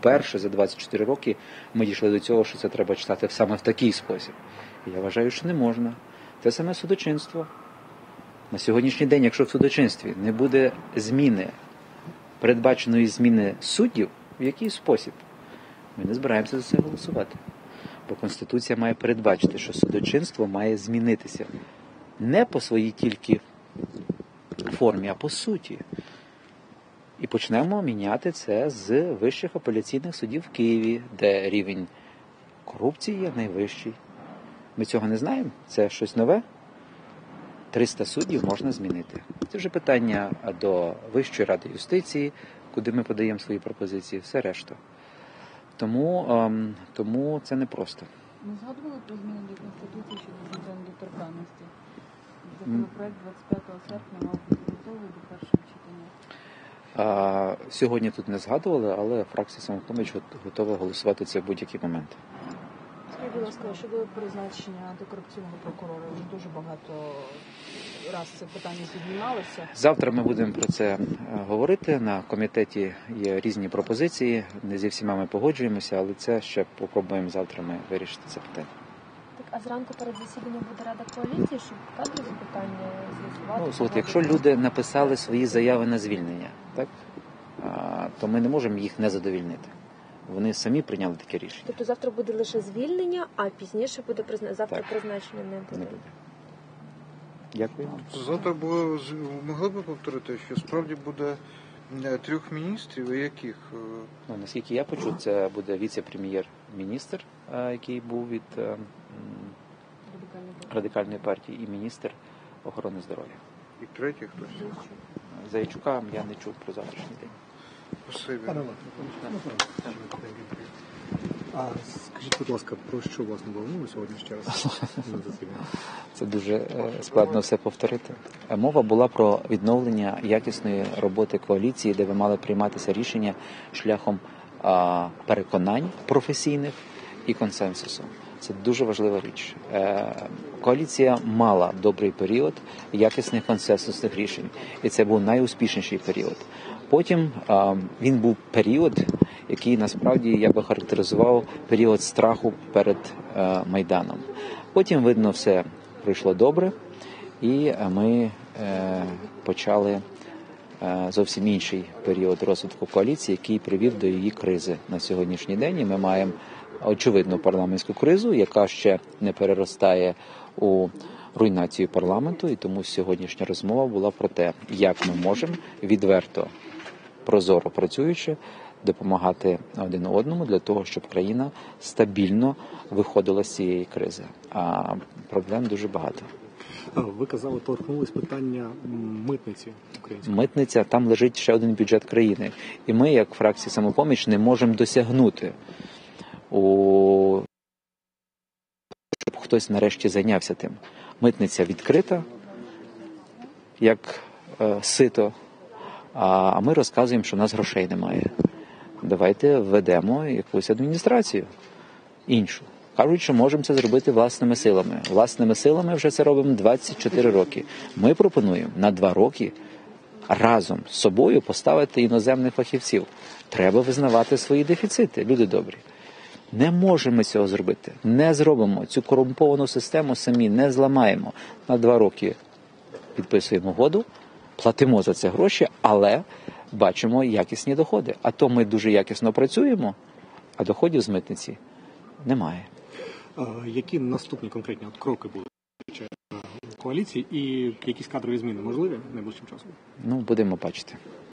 Перше за 24 роки ми дійшли до цього, що це треба читати саме в такий спосіб. Я вважаю, що не можна. Те саме судочинство. На сьогоднішній день, якщо в судочинстві не буде зміни, передбаченої зміни суддів, в який спосіб? Ми не збираємося за це голосувати. Бо Конституція має передбачити, що судочинство має змінитися не по своїй тільки формі, а по суті. І почнемо міняти це з вищих апеляційних судів в Києві, де рівень корупції є найвищий. Ми цього не знаємо. Це щось нове. 300 суддів можна змінити. Це вже питання до Вищої ради юстиції, куди ми подаємо свої пропозиції, все решта. Тому, ем, тому це непросто. Ми згадували про зміни до Конституції щодо зняття недоторканності. Законопроект 25 серпня мав бути готовий до першого читання. А, сьогодні тут не згадували, але фракція самопоміч гот- готова голосувати це в будь-який момент. Скажіть, будь ласка, щодо призначення антикорупційного прокурора, вже дуже багато раз це питання піднімалося. Завтра ми будемо про це е, говорити. На комітеті є різні пропозиції. Не зі всіма ми погоджуємося, але це ще попробуємо завтра ми вирішити це питання. Так, а зранку перед засіданням буде рада коаліції, щоб кадрові питання з'ясувати. Ну, слухайте, якщо люди написали свої заяви на звільнення, так а, то ми не можемо їх не задовільнити. Вони самі прийняли таке рішення. Тобто завтра буде лише звільнення, а пізніше буде призна... завтра Так. призначення не Не буде. буде. Дякую. Завтра було могли б повторити, що справді буде трьох міністрів, яких е, Ну, наскільки я почув, це буде віце-прем'єр-міністр, е, який був від е, радикальної партії, і міністр охорони здоров'я. і третій хтось. Заячука я не чув про завтрашній день. Олег, а скажіть, будь ласка, про що власне було мова сьогодні ще раз? Це дуже е, складно все повторити. Е, Мова була про відновлення якісної роботи коаліції, де ви мали прийматися рішення шляхом переконань професійних і консенсусу. Це дуже важлива річ. Е, Коаліція мала добрий період якісних консенсусних рішень, і це був найуспішніший період. Потім він був період, який насправді я би характеризував період страху перед е, майданом. Потім, видно, все пройшло добре, і е, ми е, почали е, зовсім інший період розвитку коаліції, який привів до її кризи на сьогоднішній день. І ми маємо очевидну парламентську кризу, яка ще не переростає у руйнацію парламенту. І тому сьогоднішня розмова була про те, як ми можемо відверто, прозоро працюючи, допомагати один одному для того, щоб країна стабільно виходила з цієї кризи. А проблем дуже багато. Ви казали, торкнулись питання митниці української. Митниця там лежить ще один бюджет країни, і ми, як фракція самопоміч, не можемо досягнути у щоб хтось нарешті зайнявся тим. Митниця відкрита, як е, сито, а ми розказуємо, що в нас грошей немає. Давайте введемо якусь адміністрацію іншу. Кажуть, що можемо це зробити власними силами. Власними силами вже це робимо 24 роки. Ми пропонуємо на 2 роки разом з собою поставити іноземних фахівців. Треба визнавати свої дефіцити, люди добрі. Не можемо цього зробити. Не зробимо цю корумповану систему самі, не зламаємо. На два роки підписуємо угоду, платимо за це гроші, але бачимо якісні доходи. А то ми дуже якісно працюємо, а доходів з митниці немає. Які наступні конкретні от кроки будуть коаліції і якісь кадрові зміни можливі найближчим часом? Ну, будемо бачити.